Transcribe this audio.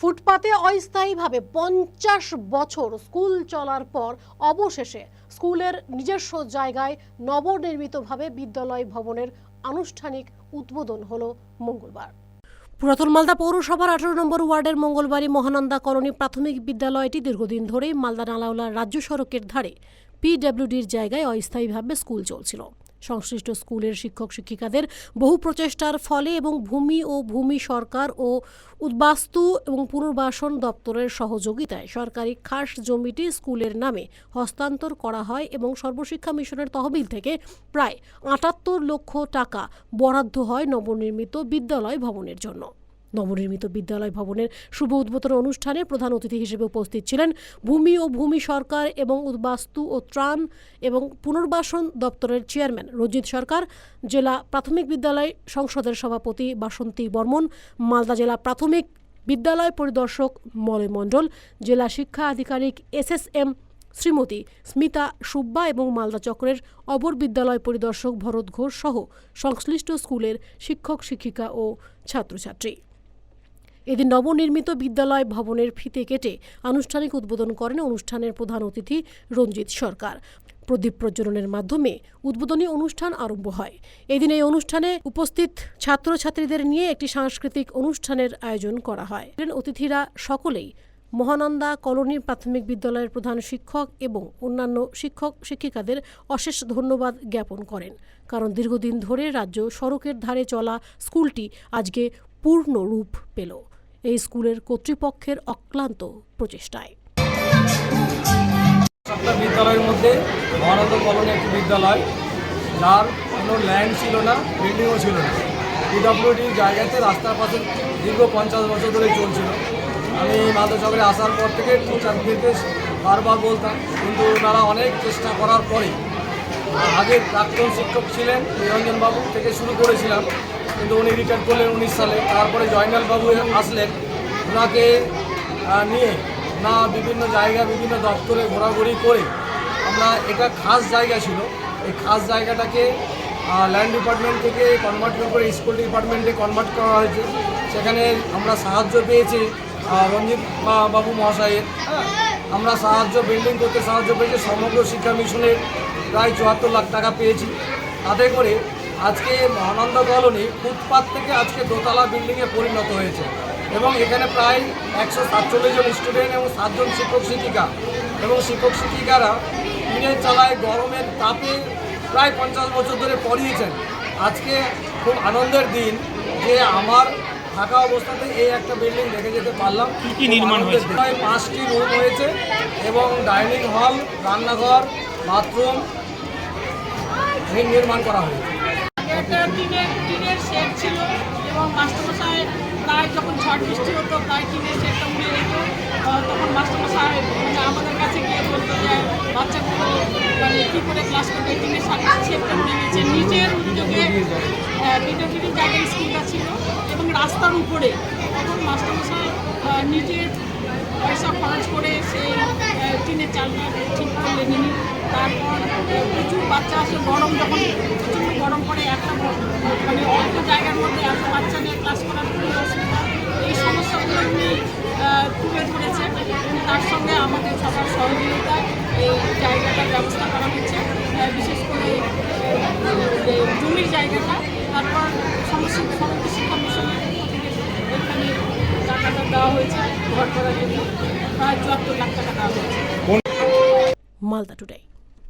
ফুটপাতে অস্থায়ীভাবে পঞ্চাশ বছর স্কুল চলার পর অবশেষে স্কুলের নিজস্ব জায়গায় নবনির্মিতভাবে বিদ্যালয় ভবনের আনুষ্ঠানিক উদ্বোধন হলো মঙ্গলবার। পুরাতন মালদা পৌরসভার আঠারো নম্বর ওয়ার্ডের মঙ্গলবারই মহানন্দা কলোনি প্রাথমিক বিদ্যালয়টি দীর্ঘদিন ধরেই মালদা নালাউলা রাজ্য সড়কের ধারে পিডব্লিউডির জায়গায় অস্থায়ীভাবে স্কুল চলছিল। সংশ্লিষ্ট স্কুলের শিক্ষক শিক্ষিকাদের বহু প্রচেষ্টার ফলে এবং ভূমি ও ভূমি সরকার ও উদ্বাস্তু এবং পুনর্বাসন দপ্তরের সহযোগিতায় সরকারি খাস জমিটি স্কুলের নামে হস্তান্তর করা হয় এবং সর্বশিক্ষা মিশনের তহবিল থেকে প্রায় আটাত্তর লক্ষ টাকা বরাদ্দ হয় নবনির্মিত বিদ্যালয় ভবনের জন্য। নবনির্মিত বিদ্যালয় ভবনের শুভ উদ্বোধন অনুষ্ঠানে প্রধান অতিথি হিসেবে উপস্থিত ছিলেন ভূমি ও ভূমি সরকার এবং উদ্বাস্তু ও ত্রাণ এবং পুনর্বাসন দপ্তরের চেয়ারম্যান রঞ্জিত সরকার, জেলা প্রাথমিক বিদ্যালয় সংসদের সভাপতি বাসন্তী বর্মন, মালদা জেলা প্রাথমিক বিদ্যালয় পরিদর্শক মলয় মণ্ডল, জেলা শিক্ষা আধিকারিক S S M Shrimati Smita Subba এবং মালদা চক্রের অবর বিদ্যালয় পরিদর্শক ভরত ঘোষ সহ সংশ্লিষ্ট স্কুলের শিক্ষক, শিক্ষিকা ও ছাত্রছাত্রী। এদিন নবনির্মিত বিদ্যালয় ভবনের ফিতে কেটে আনুষ্ঠানিক উদ্বোধন করেন অনুষ্ঠানের প্রধান অতিথি রঞ্জিত সরকার। প্রদীপ প্রজ্বলনের মাধ্যমে উদ্বোধনী অনুষ্ঠান আরম্ভ হয়। এদিন এই অনুষ্ঠানে উপস্থিত ছাত্রছাত্রীদের নিয়ে একটি সাংস্কৃতিক অনুষ্ঠানের আয়োজন করা হয়। অতিথিরা সকলেই মহানন্দা কলোনি প্রাথমিক বিদ্যালয়ের প্রধান শিক্ষক এবং অন্যান্য শিক্ষক, শিক্ষিকাদের অশেষ ধন্যবাদ জ্ঞাপন করেন। কারণ দীর্ঘদিন ধরে রাজ্য সড়কের ধারে চলা স্কুলটি আজকে পূর্ণ রূপ পেল এই স্কুলের কর্তৃপক্ষের অক্লান্ত প্রচেষ্টায়। বিদ্যালয়ের মধ্যে মহানন্দ কলোনি একটি বিদ্যালয়, যার কোনো ল্যান্ড ছিল না বিল্ডিংও ছিল না। পিডব্লিউডি জায়গাতে রাস্তার পাশে দীর্ঘ পঞ্চাশ বছর ধরে চলছিল। আমি মালদা চক্রে আসার পর থেকে টিচারদেরকে বারবার বলতাম, কিন্তু তারা অনেক চেষ্টা করার পরে আগে প্রাক্তন শিক্ষক ছিলেন নিরঞ্জন বাবু থেকে শুরু করেছিলাম। কিন্তু উনি রিটায়ার করলেন উনিশ সালে। তারপরে জয়নাল বাবু আসলেন। ওনাকে নিয়ে না বিভিন্ন জায়গা, বিভিন্ন দপ্তরে ঘোরাঘুরি করে আমরা এটা খাস জায়গা ছিল। এই খাস জায়গাটাকে ল্যান্ড ডিপার্টমেন্ট থেকে কনভার্ট করে স্কুল ডিপার্টমেন্টে কনভার্ট করা হয়েছে। সেখানে আমরা সাহায্য পেয়েছি রঞ্জিত বাবু মহাশয়ের। আমরা সাহায্য বিল্ডিং করতে সাহায্য পেয়েছি। সমগ্র শিক্ষা মিশনের প্রায় চুয়াত্তর লাখ টাকা পেয়েছি। তাতে করে আজকে মহানন্দ কলোনি ফুটপাত থেকে আজকে দোতলা বিল্ডিংয়ে পরিণত হয়েছে এবং এখানে প্রায় একশো সাতচল্লিশ জন স্টুডেন্ট এবং সাতজন শিক্ষক শিক্ষিকা এবং শিক্ষক শিক্ষিকারা দিনের চালায় গরমের তাপে প্রায় পঞ্চাশ বছর ধরে পড়িয়েছেন। আজকে খুব আনন্দের দিন যে আমার থাকা অবস্থাতে এই একটা বিল্ডিং দেখে যেতে পারলাম। কি কি নির্মাণ হয়েছে? প্রায় পাঁচটি রুম হয়েছে এবং ডাইনিং হল রান্নাঘর বাথরুম নির্মাণ করা হয়েছে। একটা টিনের টিনের শেড ছিল এবং মাস্টারমশাই প্রায় যখন ঝড় বৃষ্টি হতো, প্রায় টিনের শেডটা উড়ে যেত। তখন মাস্টারমশাই মানে আমাদের কাছে গিয়ে বলতো যে, বাচ্চাগুলো মানে কী করে ক্লাস করবে? টিনের শেডটা উড়ে গেছে নিজের উদ্যোগে বিদ্যাপীঠ জায়গায় স্কুলটা ছিল এবং রাস্তার উপরে তখন মাস্টারমশাই নিজের পয়সা খরচ করে সেই টিনের চালটা ঠিক করলেন তারপর প্রচুর বাচ্চা আসে, গরম যখন প্রচুর গরম পড়ে, একটা মানে অল্প জায়গার মধ্যে এত বাচ্চা নিয়ে ক্লাস করার খুবই অসুবিধা। এই সমস্যাগুলো উনি তুলে ধরেছেন এবং তার সঙ্গে আমাদের সবার সহযোগিতায় এই জায়গাটার ব্যবস্থা করা হচ্ছে। বিশেষ করে জমির জায়গাটা, তারপর সমস্ত সমস্ত শিক্ষা মিশনের এখানে টাকাটা দেওয়া হয়েছে, ঘর করার জন্য প্রায় চুয়াত্তর লাখ টাকা দেওয়া হয়েছে। মালদা টুডে।